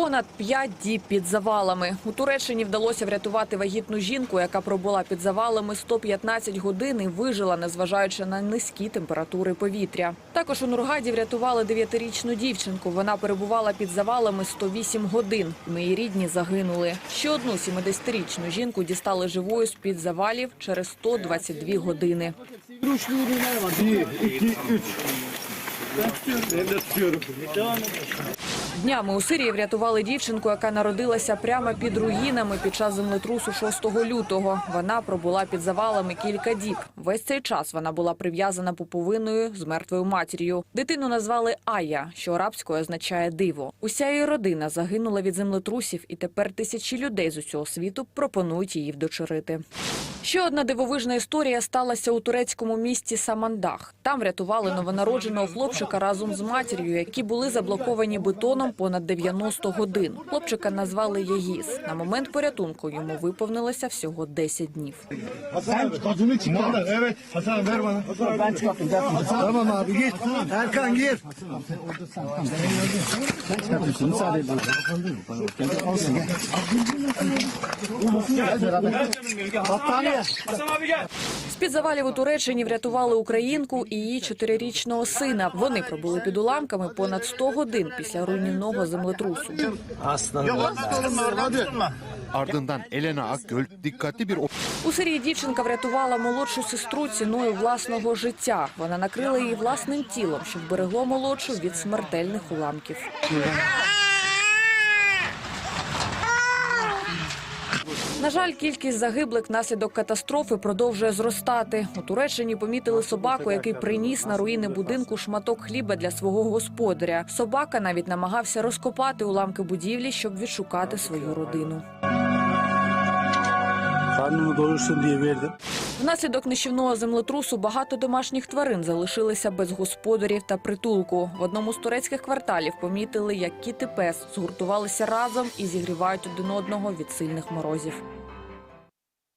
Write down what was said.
Понад п'ять діб під завалами. У Туреччині вдалося врятувати вагітну жінку, яка пробула під завалами 115 годин і вижила, незважаючи на низькі температури повітря. Також у Нургаді врятували дев'ятирічну дівчинку. Вона перебувала під завалами 108 годин. Мої рідні загинули. Ще одну 70-річну жінку дістали живою з під завалів через 122 години. Днями у Сирії врятували дівчинку, яка народилася прямо під руїнами під час землетрусу 6 лютого. Вона пробула під завалами кілька діб. Весь цей час вона була прив'язана пуповиною з мертвою матір'ю. Дитину назвали Ая, що арабською означає диво. Уся її родина загинула від землетрусів, і тепер тисячі людей з усього світу пропонують її вдочерити. Ще одна дивовижна історія сталася у турецькому місті Самандах. Там врятували новонародженого хлопчика разом з матір'ю, які були заблоковані бетоном понад 90 годин. Хлопчика назвали Єгіз. На момент порятунку йому виповнилося всього 10 днів. Hasan Battaniye. З-під завалів у Туреччині врятували українку і її чотирирічного сина. Вони пробули під уламками понад 100 годин після руйнівного землетрусу. Ardından Elena Akgöl dikkatli bir У Сирії дівчинка врятувала молодшу сестру ціною власного життя. Вона накрила її власним тілом, що вберегло молодшу від смертельних уламків. На жаль, кількість загиблих внаслідок катастрофи продовжує зростати. У Туреччині помітили собаку, який приніс на руїни будинку шматок хліба для свого господаря. Собака навіть намагався розкопати уламки будівлі, щоб відшукати свою родину. Karnımı doyursun diye. Внаслідок нищівного землетрусу багато домашніх тварин залишилися без господарів та притулку. В одному з турецьких кварталів помітили, як кіт і пес згуртувалися разом і зігрівають один одного від сильних морозів.